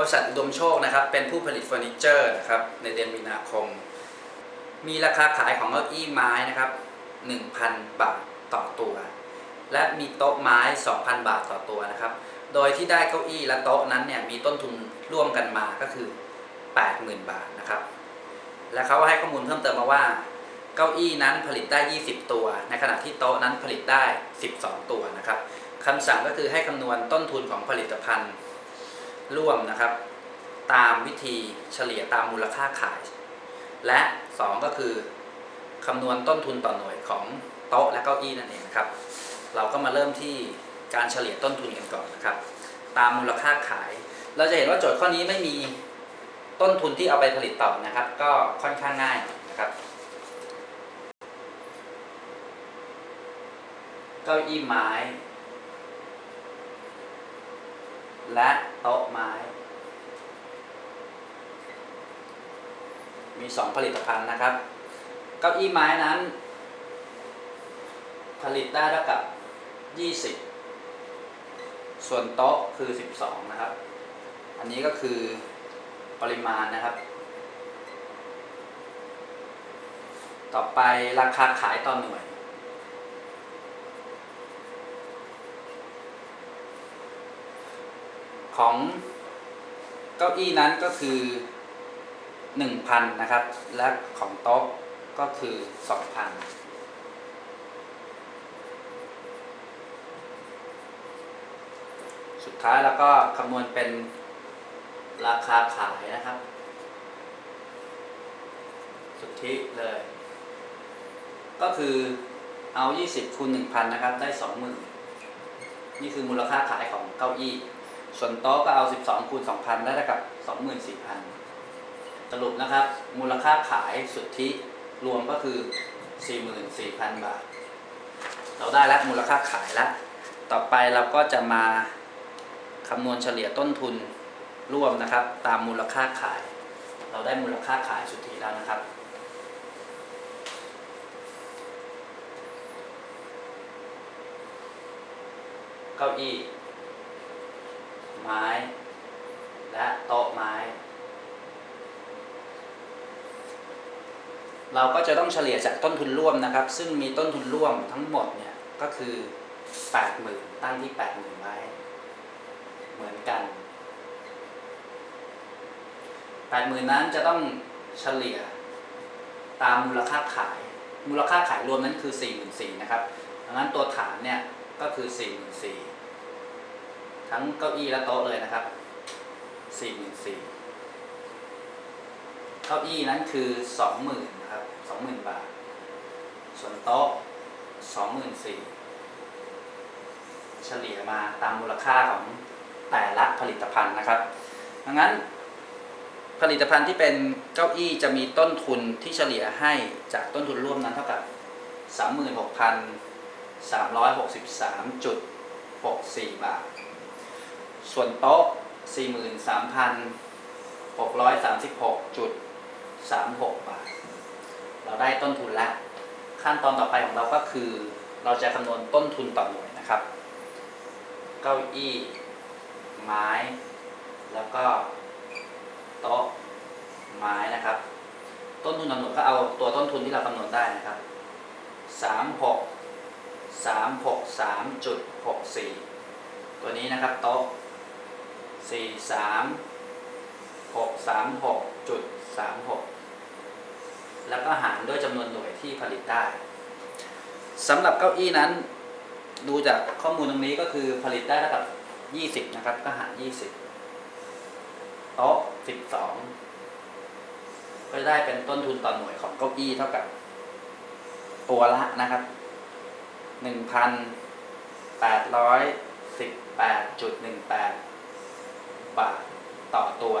บริษัทอุดมโชคนะครับ เป็นผู้ผลิตเฟอร์นิเจอร์นะครับ ในเดือนมีนาคม มีราคาขายของเก้าอี้ไม้นะครับ 1,000 บาทต่อตัว และมีโต๊ะไม้ 2,000 บาทต่อตัวนะครับ โดยที่ได้เก้าอี้และโต๊ะนั้นเนี่ยมีต้นทุนร่วมกันมาก็คือ 80,000 บาทนะครับ และเขาให้ข้อมูลเพิ่มเติมมาว่าเก้าอี้นั้นผลิตได้ 20 ตัว ในขณะที่โต๊ะนั้นผลิตได้ 12 ตัวนะครับคำสั่งก็คือให้คำนวณต้นทุนของผลิตภัณฑ์ ร่วมนะครับ ตามวิธีเฉลี่ยตามมูลค่าขาย และ 2 ก็คือคำนวณต้นทุนต่อหน่วยของโต๊ะและเก้าอี้นั่นเองนะครับ เราก็มาเริ่มที่การเฉลี่ยต้นทุนกันก่อนนะครับ ตามมูลค่าขาย เราจะเห็นว่าโจทย์ข้อนี้ไม่มีต้นทุนที่เอาไปผลิตต่อนะครับ ก็ค่อนข้างง่ายนะครับเก้าอี้ไม้ และโต๊ะไม้ มีสองผลิตภัณฑ์นะครับ เก้าอี้ไม้นั้น ผลิตได้เท่ากับ 20 ส่วนโต๊ะคือ 12 นะครับ อันนี้ก็คือปริมาณนะครับ ต่อไปราคาขายต่อหน่วย ของเก้าอี้นั้นก็คือ 1,000 นะครับ และของโต๊ะก็คือ 2,000สุดท้ายแล้วก็คำนวณเป็นราคาขายนะครับ สุทธิเลย ก็คือเอา 20คูณ1,000 นะครับ ได้ 20,000 นี่คือมูลค่าขายของเก้าอี้ ส่วนโต๊ะก็เอา 12คูณ2,000 ได้เท่ากับ 24,000 สรุปนะครับ มูลค่าขายสุทธิรวมก็คือ 44,000 บาท เราได้แล้วมูลค่าขายแล้ว ต่อไปเราก็จะมาคำนวณเฉลี่ยต้นทุนร่วมนะครับ ตามมูลค่าขาย เราได้มูลค่าขายสุทธิแล้วนะครับเก้าอี้ ไม้ และโต๊ะไม้ เราก็จะต้องเฉลี่ยจากต้นทุนร่วมนะครับ ซึ่งมีต้นทุนร่วมทั้งหมดเนี่ยก็คือ80,000ตั้งที่80,000ไว้ เหมือนกัน80,000นั้นจะต้องเฉลี่ยตามมูลค่าขาย มูลค่าขายรวมนั้นคือ 44,000นะครับดังนั้นตัวฐานเนี่ยก็คือ 44,000 ทั้งเก้าอี้และโต๊ะเลยนะครับ44,000เก้าอี้นั้นคือ20,000นะครับ20,000บาท ส่วนโต๊ะ24,000เฉลี่ยมาตามมูลค่าของแต่ละผลิตภัณฑ์นะครับ ดังนั้นผลิตภัณฑ์ที่เป็นเก้าอี้จะมีต้นทุนที่เฉลี่ยให้จากต้นทุนร่วมนั้นเท่ากับ 36,363.64 บาท ส่วนโต๊ะ 43,636.36 บาท เราได้ต้นทุนแล้ว ขั้นตอนต่อไปของเราก็คือ เราจะคำนวณต้นทุนต่อหน่วยนะครับ เก้าอี้ ไม้ แล้วก็โต๊ะ ไม้นะครับ ต้นทุนต่อหน่วยก็เอาตัวต้นทุนที่เราคำนวณได้นะครับ 36 363.64 ตัวนี้นะครับโต๊ะ 43 636.36แล้วก็หารด้วยจำนวนหน่วยที่ผลิตได้สำหรับเก้าอี้นั้น ดูจากข้อมูลตรงนี้ก็คือผลิตได้เท่ากับ20นะครับ ก็หาร20โต๊ะ12ก็จะได้เป็นต้นทุนต่อหน่วยของเก้าอี้เท่ากับ ตัวละนะครับ1,818.18 บาทต่อตัว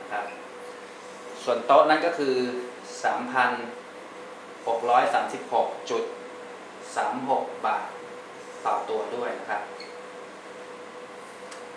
นะครับ ส่วนโต๊ะนั้นก็คือ 3,636.36 บาทต่อตัวด้วยนะครับ